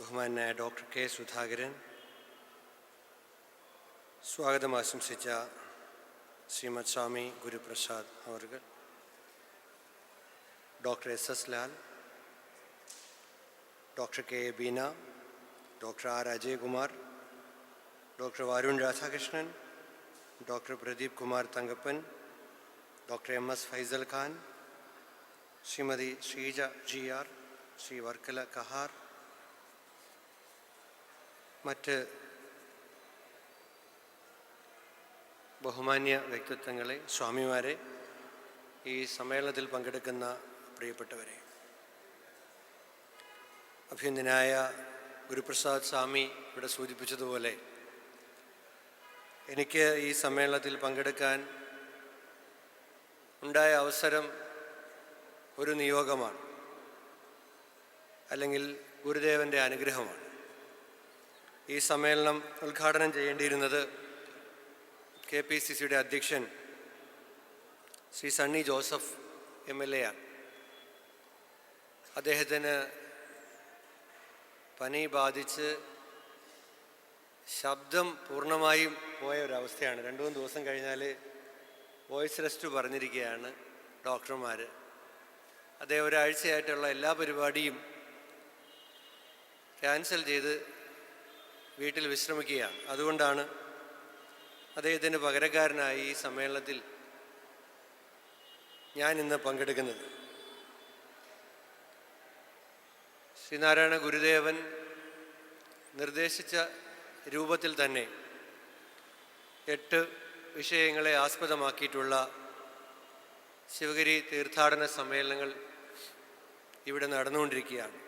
ബഹുമാനായ doctor K Sudhakaran സ്വാഗതം ആശംസിച്ച ശ്രീമത് സ്വാമി ഗുരുപ്രസാദ് അവർ doctor S S Lal doctor K A Beena doctor R Ajayakumar doctor Varun Radhakrishnan doctor Pradeep Kumar Thankappan doctor M S Faisal Khan Shrimati Sreeja G R Shri Varkala Kahar മറ്റ് ബഹുമാന്യ വ്യക്തിത്വങ്ങളെ സ്വാമിമാരെ ഈ സമ്മേളനത്തിൽ പങ്കെടുക്കുന്ന പ്രിയപ്പെട്ടവരെ. അഭ്യന്തനായ ഗുരുപ്രസാദ് സ്വാമി ഇവിടെ സൂചിപ്പിച്ചതുപോലെ എനിക്ക് ഈ സമ്മേളനത്തിൽ പങ്കെടുക്കാൻ ഉണ്ടായ അവസരം ഒരു നിയോഗമാണ്. അല്ലെങ്കിൽ ഗുരുദേവന്റെ അനുഗ്രഹമാണ്. ഈ സമ്മേളനം ഉദ്ഘാടനം ചെയ്യേണ്ടിയിരുന്നത് കെ പി സി സിയുടെ അധ്യക്ഷൻ Shri Sunny Joseph M L A ആണ്. അദ്ദേഹത്തിന് പനി ബാധിച്ച് ശബ്ദം പൂർണമായും പോയ ഒരവസ്ഥയാണ് രണ്ടു മൂന്ന് ദിവസം കഴിഞ്ഞാൽ വോയിസ് റെസ്റ്റ് പറഞ്ഞിരിക്കുകയാണ് ഡോക്ടർമാർ അദ്ദേഹം ഒരാഴ്ചയായിട്ടുള്ള എല്ലാ പരിപാടിയും ക്യാൻസൽ ചെയ്ത് വീട്ടിൽ വിശ്രമിക്കുകയാണ്. അതുകൊണ്ടാണ് അദ്ദേഹത്തിന് പകരക്കാരനായി ഈ സമ്മേളനത്തിൽ ഞാൻ ഇന്ന് പങ്കെടുക്കുന്നത്. ശ്രീനാരായണ ഗുരുദേവൻ നിർദ്ദേശിച്ച രൂപത്തിൽ തന്നെ എട്ട് വിഷയങ്ങളെ ആസ്പദമാക്കിയിട്ടുള്ള ശിവഗിരി തീർത്ഥാടന സമ്മേളനങ്ങൾ ഇവിടെ നടന്നുകൊണ്ടിരിക്കുകയാണ്.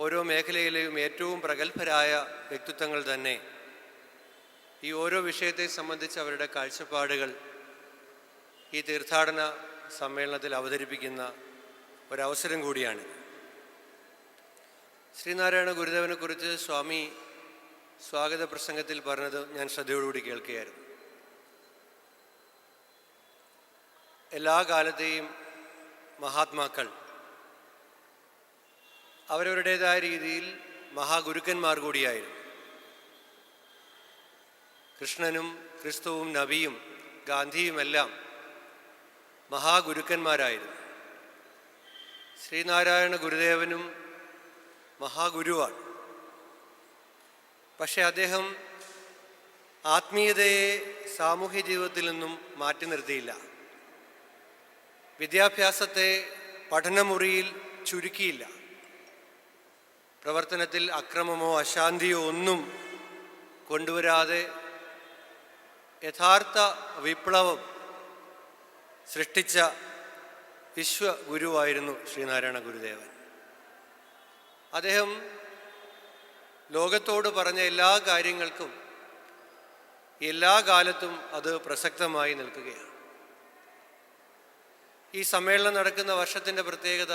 ഓരോ മേഖലയിലെയും ഏറ്റവും പ്രഗത്ഭരായ വ്യക്തിത്വങ്ങൾ തന്നെ. ഈ ഓരോ വിഷയത്തെ സംബന്ധിച്ച് അവരുടെ കാഴ്ചപ്പാടുകൾ ഈ തീർത്ഥാടന സമ്മേളനത്തിൽ അവതരിപ്പിക്കുന്ന ഒരവസരം കൂടിയാണ്. ശ്രീനാരായണ ഗുരുദേവനെക്കുറിച്ച് സ്വാമി സ്വാഗത പ്രസംഗത്തിൽ പറഞ്ഞത് ഞാൻ ശ്രദ്ധയോടുകൂടി കേൾക്കുകയായിരുന്നു. എല്ലാ കാലത്തെയും മഹാത്മാക്കൾ അവരവരുടേതായ രീതിയിൽ മഹാഗുരുക്കന്മാർ കൂടിയായിരുന്നു. കൃഷ്ണനും ക്രിസ്തുവും നബിയും ഗാന്ധിയുമെല്ലാം മഹാഗുരുക്കന്മാരായിരുന്നു. ശ്രീനാരായണ ഗുരുദേവനും മഹാഗുരുവാണ്. പക്ഷെ അദ്ദേഹം ആത്മീയതയെ സാമൂഹ്യ ജീവിതത്തിൽ നിന്നും മാറ്റി നിർത്തിയില്ല. വിദ്യാഭ്യാസത്തെ പഠനമുറിയിൽ ചുരുക്കിയില്ല. പ്രവർത്തനത്തിൽ അക്രമമോ അശാന്തിയോ ഒന്നും കൊണ്ടുവരാതെ യഥാർത്ഥ വിപ്ലവം സൃഷ്ടിച്ച വിശ്വഗുരുവായിരുന്നു ശ്രീനാരായണ ഗുരുദേവൻ. അദ്ദേഹം ലോകത്തോട് പറഞ്ഞ എല്ലാ കാര്യങ്ങൾക്കും എല്ലാ കാലത്തും അത് പ്രസക്തമായി നിൽക്കുകയാണ്. ഈ സമ്മേളനം നടക്കുന്ന വർഷത്തിന്റെ പ്രത്യേകത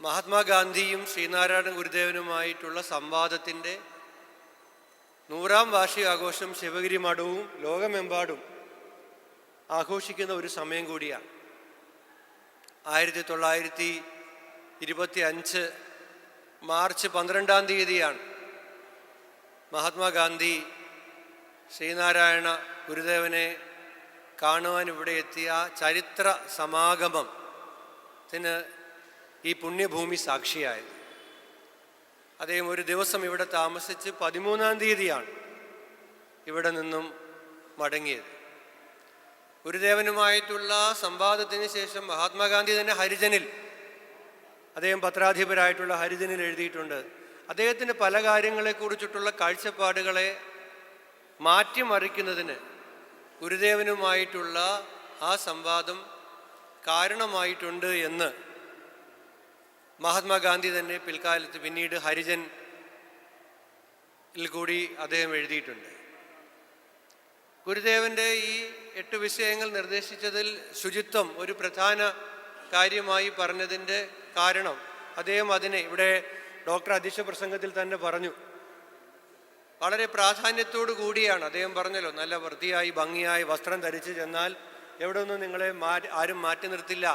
മഹാത്മാഗാന്ധിയും ശ്രീനാരായണ ഗുരുദേവനുമായിട്ടുള്ള സംവാദത്തിന്റെ നൂറാം വാർഷികാഘോഷം ശിവഗിരി മഠവും ലോകമെമ്പാടും ആഘോഷിക്കുന്ന ഒരു സമയം കൂടിയാണ്. ആയിരത്തി തൊള്ളായിരത്തി ഇരുപത്തി അഞ്ച് മാർച്ച് പന്ത്രണ്ടാം തീയതിയാണ് മഹാത്മാഗാന്ധി ശ്രീനാരായണ ഗുരുദേവനെ കാണുവാൻ ഇവിടെ എത്തിയ ചരിത്ര സമാഗമത്തിന് ഈ പുണ്യഭൂമി സാക്ഷിയായത്. അദ്ദേഹം ഒരു ദിവസം ഇവിടെ താമസിച്ച് പതിമൂന്നാം തീയതിയാണ് ഇവിടെ നിന്നും മടങ്ങിയത്. ഗുരുദേവനുമായിട്ടുള്ള സംവാദത്തിന് ശേഷം മഹാത്മാഗാന്ധി തന്നെ ഹരിജനിൽ അദ്ദേഹം പത്രാധിപരായിട്ടുള്ള ഹരിജനിൽ എഴുതിയിട്ടുണ്ട്. അദ്ദേഹത്തിന് പല കാര്യങ്ങളെക്കുറിച്ചിട്ടുള്ള കാഴ്ചപ്പാടുകളെ മാറ്റിമറിക്കുന്നതിന് ഗുരുദേവനുമായിട്ടുള്ള ആ സംവാദം കാരണമായിട്ടുണ്ട് എന്ന് മഹാത്മാഗാന്ധി തന്നെ പിൽക്കാലത്ത് പിന്നീട് ഹരിജൻ കൂടി അദ്ദേഹം എഴുതിയിട്ടുണ്ട്. ഗുരുദേവന്റെ ഈ എട്ട് വിഷയങ്ങൾ നിർദ്ദേശിച്ചതിൽ ശുചിത്വം ഒരു പ്രധാന കാര്യമായി പറഞ്ഞതിന്റെ കാരണം അദ്ദേഹം അതിനെ ഇവിടെ ഡോക്ടർ അധ്യക്ഷ പ്രസംഗത്തിൽ തന്നെ പറഞ്ഞു. വളരെ പ്രാധാന്യത്തോടു കൂടിയാണ് അദ്ദേഹം പറഞ്ഞല്ലോ നല്ല വൃത്തിയായി ഭംഗിയായി വസ്ത്രം ധരിച്ചു ചെന്നാൽ എവിടെ ഒന്നും നിങ്ങളെ മാറ്റി ആരും മാറ്റി നിർത്തില്ല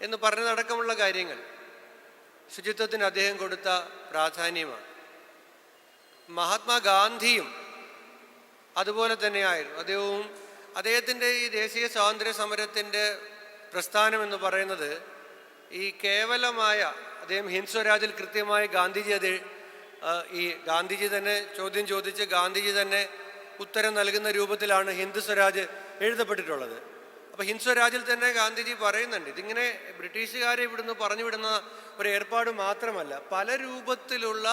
എന്ന് പറഞ്ഞതടക്കമുള്ള കാര്യങ്ങൾ. ശുചിത്വത്തിന് അദ്ദേഹം കൊടുത്ത പ്രാധാന്യമാണ്. മഹാത്മാഗാന്ധിയും അതുപോലെ തന്നെയായിരുന്നു. അദ്ദേഹവും അദ്ദേഹത്തിന്റെ ഈ ദേശീയ സ്വാതന്ത്ര്യ സമരത്തിന്റെ പ്രസ്ഥാനം എന്ന് പറയുന്നത് ഈ കേവലമായ അദ്ദേഹം ഹിംസ്വരാജിൽ കൃത്യമായി ഗാന്ധിജി അത് ഈ ഗാന്ധിജി തന്നെ ചോദ്യം ചോദിച്ച് ഗാന്ധിജി തന്നെ ഉത്തരം നൽകുന്ന രൂപത്തിലാണ് ഹിന്ദു സ്വരാജ് എഴുതപ്പെട്ടിട്ടുള്ളത്. അപ്പോൾ ഹിംസ്വരാജിൽ തന്നെ ഗാന്ധിജി പറയുന്നുണ്ട് ഇതിങ്ങനെ ബ്രിട്ടീഷുകാരെ ഇവിടുന്ന് പറഞ്ഞു വിടുന്ന ഒരു ഏർപ്പാട് മാത്രമല്ല പല രൂപത്തിലുള്ള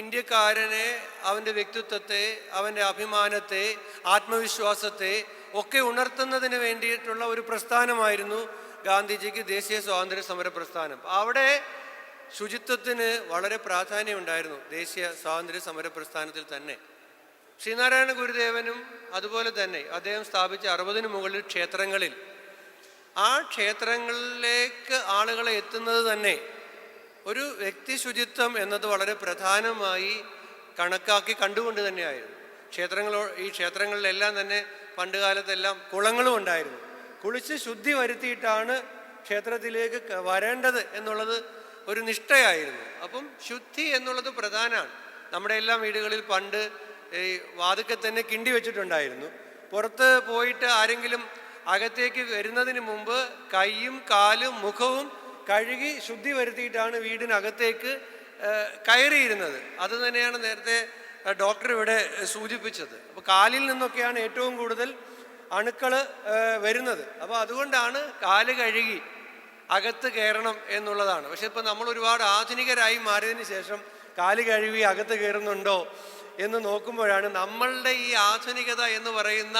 ഇന്ത്യക്കാരനെ അവന്റെ വ്യക്തിത്വത്തെ അവന്റെ അഭിമാനത്തെ ആത്മവിശ്വാസത്തെ ഒക്കെ ഉണർത്തുന്നതിന് വേണ്ടിയിട്ടുള്ള ഒരു പ്രസ്ഥാനമായിരുന്നു ഗാന്ധിജിക്ക് ദേശീയ സ്വാതന്ത്ര്യ സമര പ്രസ്ഥാനം. അവിടെ ശുചിത്വത്തിന് വളരെ പ്രാധാന്യമുണ്ടായിരുന്നു ദേശീയ സ്വാതന്ത്ര്യ സമര പ്രസ്ഥാനത്തിൽ തന്നെ. ശ്രീനാരായണ ഗുരുദേവനും അതുപോലെ തന്നെ അദ്ദേഹം സ്ഥാപിച്ച അറുപതിന് മുകളിൽ ക്ഷേത്രങ്ങളിൽ. ആ ക്ഷേത്രങ്ങളിലേക്ക് ആളുകളെ എത്തുന്നത് തന്നെ ഒരു വ്യക്തി ശുചിത്വം എന്നത് വളരെ പ്രധാനമായി കണക്കാക്കി കണ്ടുകൊണ്ട് തന്നെയായിരുന്നു. ക്ഷേത്രങ്ങളോ ഈ ക്ഷേത്രങ്ങളിലെല്ലാം തന്നെ പണ്ടുകാലത്തെല്ലാം കുളങ്ങളും ഉണ്ടായിരുന്നു. കുളിച്ച് ശുദ്ധി വരുത്തിയിട്ടാണ് ക്ഷേത്രത്തിലേക്ക് വരേണ്ടത് എന്നുള്ളത് ഒരു നിഷ്ഠയായിരുന്നു. അപ്പം ശുദ്ധി എന്നുള്ളത് പ്രധാനമാണ് നമ്മുടെ എല്ലാ വീടുകളിൽ പണ്ട് ഈ വാതുക്കെ തന്നെ കിണ്ടി വെച്ചിട്ടുണ്ടായിരുന്നു. പുറത്ത് പോയിട്ട് ആരെങ്കിലും അകത്തേക്ക് വരുന്നതിന് മുമ്പ് കൈയും കാലും മുഖവും കഴുകി ശുദ്ധി വരുത്തിയിട്ടാണ് വീടിനകത്തേക്ക് കയറിയിരുന്നത്. അത് തന്നെയാണ് നേരത്തെ ഡോക്ടർ ഇവിടെ സൂചിപ്പിച്ചത്. അപ്പോൾ കാലിൽ നിന്നൊക്കെയാണ് ഏറ്റവും കൂടുതൽ അണുക്കൾ വരുന്നത്. അപ്പോൾ അതുകൊണ്ടാണ് കാൽ കഴുകി അകത്ത് കയറണം എന്നുള്ളതാണ്. പക്ഷെ ഇപ്പം നമ്മൾ ഒരുപാട് ആധുനികരായി മാറിയതിന് ശേഷം കാൽ കഴുകി അകത്ത് കയറുന്നുണ്ടോ? എന്ന് നോക്കുമ്പോഴാണ് നമ്മളുടെ ഈ ആധുനികത എന്ന് പറയുന്ന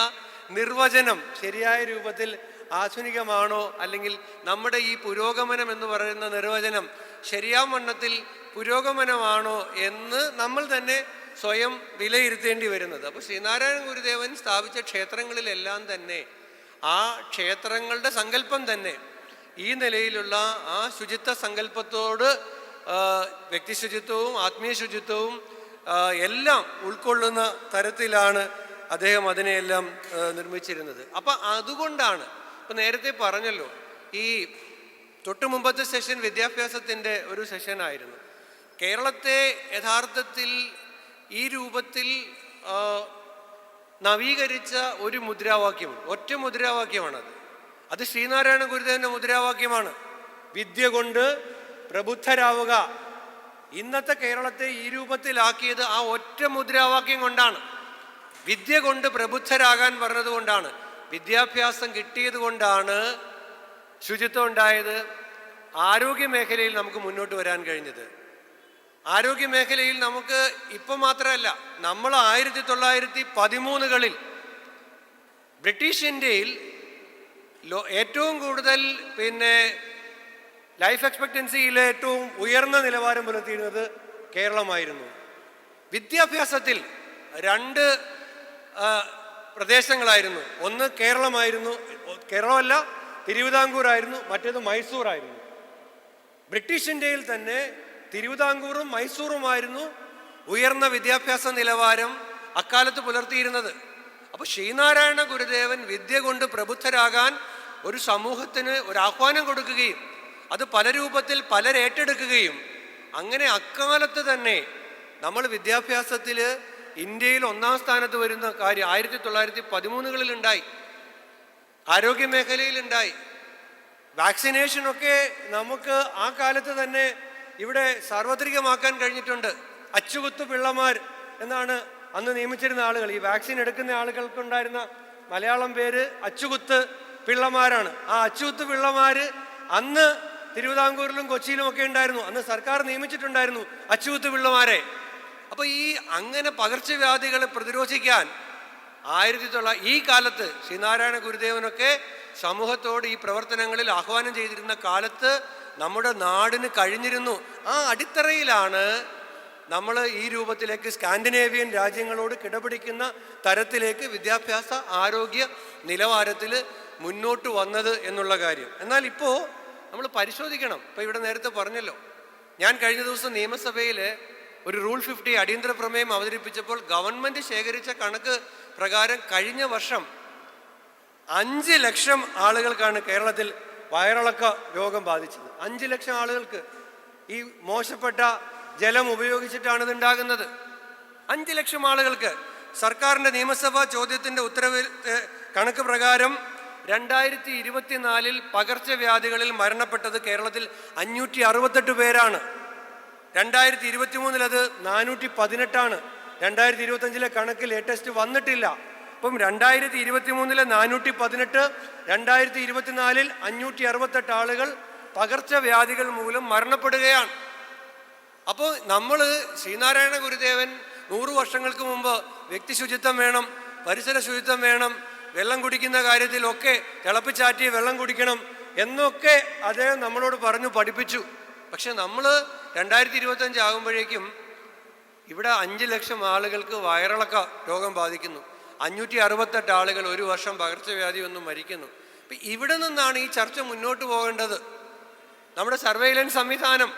നിർവചനം ശരിയായ രൂപത്തിൽ ആധുനികമാണോ അല്ലെങ്കിൽ നമ്മുടെ ഈ പുരോഗമനം എന്ന് പറയുന്ന നിർവചനം ശരിയാവണ്ണത്തിൽ പുരോഗമനമാണോ എന്ന് നമ്മൾ തന്നെ സ്വയം വിലയിരുത്തേണ്ടി വരുന്നത്. അപ്പോൾ ശ്രീനാരായണ ഗുരുദേവൻ സ്ഥാപിച്ച ക്ഷേത്രങ്ങളിലെല്ലാം തന്നെ ആ ക്ഷേത്രങ്ങളുടെ സങ്കല്പം തന്നെ ഈ നിലയിലുള്ള ആ ശുചിത്വ സങ്കല്പത്തോട് വ്യക്തിശുചിത്വവും വ്യക്തി ശുചിത്വവും ആത്മീയ ശുചിത്വവും എല്ലാം ഉൾക്കൊള്ളുന്ന തരത്തിലാണ് അദ്ദേഹം അതിനെയെല്ലാം നിർമ്മിച്ചിരുന്നത്. അപ്പം അതുകൊണ്ടാണ് ഇപ്പം നേരത്തെ പറഞ്ഞല്ലോ ഈ തൊട്ടു മുമ്പത്തെ സെഷൻ വിദ്യാഭ്യാസത്തിന്റെ ഒരു സെഷനായിരുന്നു. കേരളത്തെ യഥാർത്ഥത്തിൽ ഈ രൂപത്തിൽ നവീകരിച്ച ഒരു മുദ്രാവാക്യം ഒറ്റ മുദ്രാവാക്യമാണത്. അത് ശ്രീനാരായണ ഗുരുദേവന്റെ മുദ്രാവാക്യമാണ്. വിദ്യ കൊണ്ട് പ്രബുദ്ധരാവുക ഇന്നത്തെ കേരളത്തെ ഈ രൂപത്തിലാക്കിയത് ആ ഒറ്റ മുദ്രാവാക്യം കൊണ്ടാണ്. വിദ്യ കൊണ്ട് പ്രബുദ്ധരാകാൻ പറഞ്ഞതുകൊണ്ടാണ് വിദ്യാഭ്യാസം കിട്ടിയത് കൊണ്ടാണ് ശുചിത്വം ഉണ്ടായത് ആരോഗ്യ മേഖലയിൽ നമുക്ക് മുന്നോട്ട് വരാൻ കഴിഞ്ഞത്. ആരോഗ്യ മേഖലയിൽ നമുക്ക് ഇപ്പം മാത്രമല്ല നമ്മൾ ആയിരത്തി തൊള്ളായിരത്തി പതിമൂന്നുകളിൽ ബ്രിട്ടീഷ് ഇന്ത്യയിൽ ഏറ്റവും കൂടുതൽ പിന്നെ ലൈഫ് എക്സ്പെക്റ്റൻസിയിൽ ഏറ്റവും ഉയർന്ന നിലവാരം പുലർത്തിയിരുന്നത് കേരളമായിരുന്നു. വിദ്യാഭ്യാസത്തിൽ രണ്ട് പ്രദേശങ്ങളായിരുന്നു. ഒന്ന് കേരളമായിരുന്നു കേരളമല്ല തിരുവിതാംകൂറായിരുന്നു മറ്റേത് മൈസൂറായിരുന്നു. ബ്രിട്ടീഷ് ഇന്ത്യയിൽ തന്നെ തിരുവിതാംകൂറും മൈസൂറുമായിരുന്നു ഉയർന്ന വിദ്യാഭ്യാസ നിലവാരം അക്കാലത്ത് പുലർത്തിയിരുന്നത്. അപ്പോൾ ശ്രീനാരായണ ഗുരുദേവൻ വിദ്യ കൊണ്ട് പ്രബുദ്ധരാകാൻ ഒരു സമൂഹത്തിന് ഒരു ആഹ്വാനം കൊടുക്കുകയും അത് പല രൂപത്തിൽ പലരേറ്റെടുക്കുകയും അങ്ങനെ അക്കാലത്ത് തന്നെ നമ്മൾ വിദ്യാഭ്യാസത്തിൽ ഇന്ത്യയിൽ ഒന്നാം സ്ഥാനത്ത് വരുന്ന കാര്യം ആയിരത്തി തൊള്ളായിരത്തി പതിമൂന്നുകളിൽ ഉണ്ടായി ആരോഗ്യ മേഖലയിൽ ഉണ്ടായി വാക്സിനേഷനൊക്കെ നമുക്ക് ആ കാലത്ത് തന്നെ ഇവിടെ സാർവത്രികമാക്കാൻ കഴിഞ്ഞിട്ടുണ്ട്. അച്ചുകുത്തു പിള്ളമാർ എന്നാണ് അന്ന് നിയമിച്ചിരുന്ന ആളുകൾ. ഈ വാക്സിൻ എടുക്കുന്ന ആളുകൾക്കുണ്ടായിരുന്ന മലയാളം പേര് അച്ചുകുത്ത് പിള്ളമാരാണ്. ആ അച്ചുകുത്ത് പിള്ളമാർ അന്ന് തിരുവിതാംകൂറിലും കൊച്ചിയിലും ഒക്കെ ഉണ്ടായിരുന്നു. അന്ന് സർക്കാർ നിയമിച്ചിട്ടുണ്ടായിരുന്നു അച്ചുകുത്ത് പിള്ളമാരെ. അപ്പൊ ഈ അങ്ങനെ പകർച്ചവ്യാധികളെ പ്രതിരോധിക്കാൻ ആയിരത്തി തൊള്ള ഈ കാലത്ത് ശ്രീനാരായണ ഗുരുദേവനൊക്കെ സമൂഹത്തോട് ഈ പ്രവർത്തനങ്ങളിൽ ആഹ്വാനം ചെയ്തിരുന്ന കാലത്ത് നമ്മുടെ നാടിന് കഴിഞ്ഞിരുന്നു. ആ അടിത്തറയിലാണ് നമ്മൾ ഈ രൂപത്തിലേക്ക് സ്കാൻഡിനേവിയൻ രാജ്യങ്ങളോട് കിടപിടിക്കുന്ന തരത്തിലേക്ക് വിദ്യാഭ്യാസ ആരോഗ്യ നിലവാരത്തിൽ മുന്നോട്ട് വന്നത് എന്നുള്ള കാര്യം. എന്നാൽ ഇപ്പോൾ നമ്മൾ പരിശോധിക്കണം. ഇപ്പോൾ ഇവിടെ നേരത്തെ പറഞ്ഞല്ലോ. ഞാൻ കഴിഞ്ഞ ദിവസം നിയമസഭയിൽ ഒരു റൂൾ ഫിഫ്റ്റി അടിയന്തര പ്രമേയം അവതരിപ്പിച്ചപ്പോൾ ഗവൺമെന്റ് ശേഖരിച്ച കണക്ക് പ്രകാരം കഴിഞ്ഞ വർഷം അഞ്ച് ലക്ഷം ആളുകൾക്കാണ് കേരളത്തിൽ വയറിളക്ക രോഗം ബാധിച്ചത്. അഞ്ച് ലക്ഷം ആളുകൾക്ക് ഈ മോശപ്പെട്ട ജലം ഉപയോഗിച്ചിട്ടാണ് ഇത് ഉണ്ടാകുന്നത് അഞ്ച് ലക്ഷം ആളുകൾക്ക് സർക്കാരിന്റെ നിയമസഭാ ചോദ്യത്തിന്റെ ഉത്തരവിൽ കണക്ക് പ്രകാരം രണ്ടായിരത്തി ഇരുപത്തിനാലിൽ പകർച്ചവ്യാധികളിൽ മരണപ്പെട്ടത് കേരളത്തിൽ അഞ്ഞൂറ്റി അറുപത്തെട്ട് പേരാണ്. രണ്ടായിരത്തി ഇരുപത്തി മൂന്നിൽ അത് നാനൂറ്റി പതിനെട്ടാണ് രണ്ടായിരത്തി ഇരുപത്തഞ്ചിലെ കണക്ക് ലേറ്റസ്റ്റ് വന്നിട്ടില്ല. അപ്പം രണ്ടായിരത്തി ഇരുപത്തി മൂന്നിലെ നാനൂറ്റി പതിനെട്ട് രണ്ടായിരത്തി ഇരുപത്തിനാലിൽ അഞ്ഞൂറ്റി അറുപത്തെട്ട് ആളുകൾ പകർച്ചവ്യാധികൾ മൂലം മരണപ്പെടുകയാണ്. അപ്പോൾ നമ്മൾ ശ്രീനാരായണ ഗുരുദേവൻ നൂറു വർഷങ്ങൾക്ക് മുമ്പ് വ്യക്തി ശുചിത്വം വേണം പരിസര ശുചിത്വം വേണം വെള്ളം കുടിക്കുന്ന കാര്യത്തിലൊക്കെ തിളപ്പിച്ചാറ്റിയ വെള്ളം കുടിക്കണം എന്നൊക്കെ അദ്ദേഹം നമ്മളോട് പറഞ്ഞു പഠിപ്പിച്ചു. പക്ഷെ നമ്മൾ രണ്ടായിരത്തി ഇരുപത്തഞ്ച് ആകുമ്പോഴേക്കും ഇവിടെ അഞ്ച് ലക്ഷം ആളുകൾക്ക് വയറിളക്ക രോഗം ബാധിക്കുന്നു. അഞ്ഞൂറ്റി അറുപത്തെട്ട് ആളുകൾ ഒരു വർഷം പകർച്ചവ്യാധി ഒന്നും മരിക്കുന്നു. അപ്പം ഇവിടെ നിന്നാണ് ഈ ചർച്ച മുന്നോട്ട് പോകേണ്ടത്. നമ്മുടെ സർവൈലൻസ് സംവിധാനം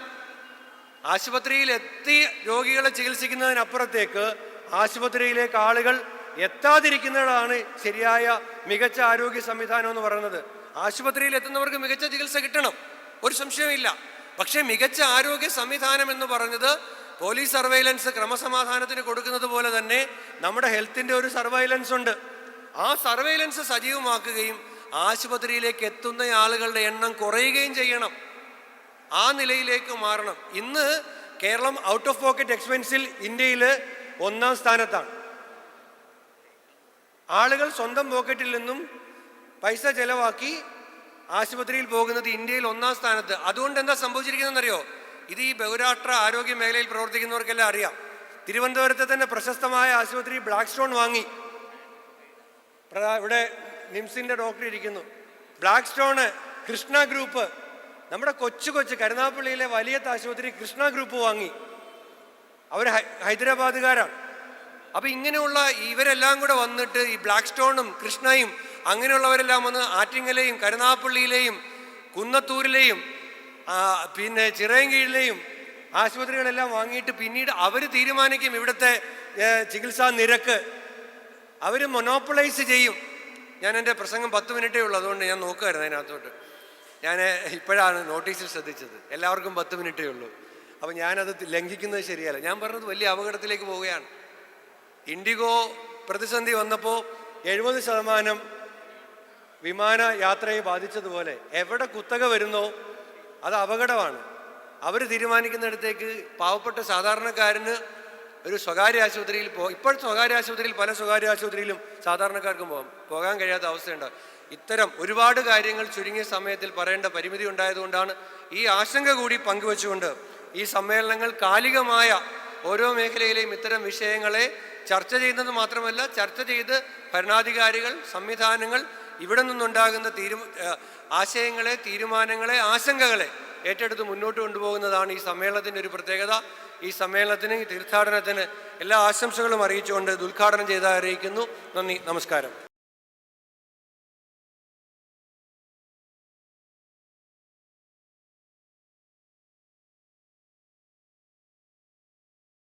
ആശുപത്രിയിൽ എത്തി രോഗികളെ ചികിത്സിക്കുന്നതിനപ്പുറത്തേക്ക് ആശുപത്രിയിലേക്ക് ആളുകൾ എത്താതിരിക്കുന്നതാണ് ശരിയായ മികച്ച ആരോഗ്യ സംവിധാനം എന്ന് പറയുന്നത്. ആശുപത്രിയിൽ എത്തുന്നവർക്ക് മികച്ച ചികിത്സ കിട്ടണം. ഒരു സംശയമില്ല പക്ഷേ മികച്ച ആരോഗ്യ സംവിധാനം എന്ന് പറഞ്ഞത് പോലീസ് സർവൈലൻസ് ക്രമസമാധാനത്തിന് കൊടുക്കുന്നത് പോലെ തന്നെ നമ്മുടെ ഹെൽത്തിന്റെ ഒരു സർവൈലൻസ് ഉണ്ട്. ആ സർവൈലൻസ് സജീവമാക്കുകയും ആശുപത്രിയിലേക്ക് എത്തുന്ന ആളുകളുടെ എണ്ണം കുറയുകയും ചെയ്യണം. ആ നിലയിലേക്ക് മാറണം. ഇന്ന് കേരളം ഔട്ട് ഓഫ് പോക്കറ്റ് എക്സ്പെൻസിൽ ഇന്ത്യയിൽ ഒന്നാം സ്ഥാനത്താണ്. ആളുകൾ സ്വന്തം പോക്കറ്റിൽ നിന്നും പൈസ ചെലവാക്കി ആശുപത്രിയിൽ പോകുന്നത് ഇന്ത്യയിൽ ഒന്നാം സ്ഥാനത്ത്. അതുകൊണ്ട് എന്താ സംഭവിച്ചിരിക്കുന്നതെന്നറിയോ? ഇത് ഈ ബഹുരാഷ്ട്ര ആരോഗ്യ മേഖലയിൽ പ്രവർത്തിക്കുന്നവർക്കെല്ലാം അറിയാം. തിരുവനന്തപുരത്തെ തന്നെ പ്രശസ്തമായ ആശുപത്രി ബ്ലാക്ക് സ്റ്റോൺ വാങ്ങി ഇവിടെ നിംസിന്റെ ഡോക്ടർ ഇരിക്കുന്നു. Black stone Krishna group. നമ്മുടെ കൊച്ചു കൊച്ചു കരുനാപ്പള്ളിയിലെ വലിയ ആശുപത്രി കൃഷ്ണ ഗ്രൂപ്പ് വാങ്ങി. അവർ ഹൈദരാബാദുകാരാണ്. അപ്പൊ ഇങ്ങനെയുള്ള ഇവരെല്ലാം കൂടെ വന്നിട്ട് ഈ ബ്ലാക്ക് സ്റ്റോണും കൃഷ്ണയും അങ്ങനെയുള്ളവരെല്ലാം വന്ന് ആറ്റിങ്ങലെയും കരുനാഗപ്പള്ളിയിലെയും കുന്നത്തൂരിലെയും പിന്നെ ചിറയൻകീഴിലെയും ആശുപത്രികളെല്ലാം വാങ്ങിയിട്ട് പിന്നീട് അവർ തീരുമാനിക്കും ഇവിടുത്തെ ചികിത്സാ നിരക്ക്. അവർ മൊനോപ്പളൈസ് ചെയ്യും. ഞാൻ എന്റെ പ്രസംഗം പത്ത് മിനിറ്റേ ഉള്ളൂ അതുകൊണ്ട് ഞാൻ നോക്കുമായിരുന്നു അതിനകത്തോട്ട്. ഞാൻ ഇപ്പോഴാണ് നോട്ടീസിൽ ശ്രദ്ധിച്ചത്. എല്ലാവർക്കും പത്ത് മിനിറ്റേ ഉള്ളൂ. അപ്പോൾ ഞാനത് ലംഘിക്കുന്നത് ശരിയല്ല. ഞാൻ പറഞ്ഞത് വലിയ അപകടത്തിലേക്ക് പോവുകയാണ്. ഇൻഡിഗോ പ്രതിസന്ധി വന്നപ്പോൾ എഴുപത് ശതമാനം വിമാന യാത്രയെ ബാധിച്ചതുപോലെ എവിടെ കുത്തക വരുന്നോ അത് അപകടമാണ്. അവർ തീരുമാനിക്കുന്നിടത്തേക്ക് പാവപ്പെട്ട സാധാരണക്കാരന് ഒരു സ്വകാര്യ ആശുപത്രിയിൽ പോ ഇപ്പോൾ സ്വകാര്യ ആശുപത്രിയിൽ പല സ്വകാര്യ ആശുപത്രിയിലും സാധാരണക്കാർക്കും പോകാം പോകാൻ കഴിയാത്ത അവസ്ഥയുണ്ട്. ഇത്തരം ഒരുപാട് കാര്യങ്ങൾ ചുരുങ്ങിയ സമയത്തിൽ പറയേണ്ട പരിമിതി ഉണ്ടായതുകൊണ്ടാണ് ഈ ആശങ്ക കൂടി പങ്കുവച്ചുകൊണ്ട് ഈ സമ്മേളനങ്ങൾ കാലികമായ ഓരോ മേഖലയിലെയും ഇത്തരം വിഷയങ്ങളെ ചർച്ച ചെയ്യുന്നത് മാത്രമല്ല ചർച്ച ചെയ്ത് ഭരണാധികാരികൾ സംവിധാനങ്ങൾ ഇവിടെ നിന്നുണ്ടാകുന്ന തീരു ആശയങ്ങളെ തീരുമാനങ്ങളെ ആശങ്കകളെ ഏറ്റെടുത്ത് മുന്നോട്ട് കൊണ്ടുപോകുന്നതാണ് ഈ സമ്മേളനത്തിന്റെ ഒരു പ്രത്യേകത. ഈ സമ്മേളനത്തിന് ഈ തീർത്ഥാടനത്തിന് എല്ലാ ആശംസകളും അറിയിച്ചുകൊണ്ട് ഉദ്ഘാടനം ചെയ്ത് അറിയിക്കുന്നു നന്ദി നമസ്കാരം.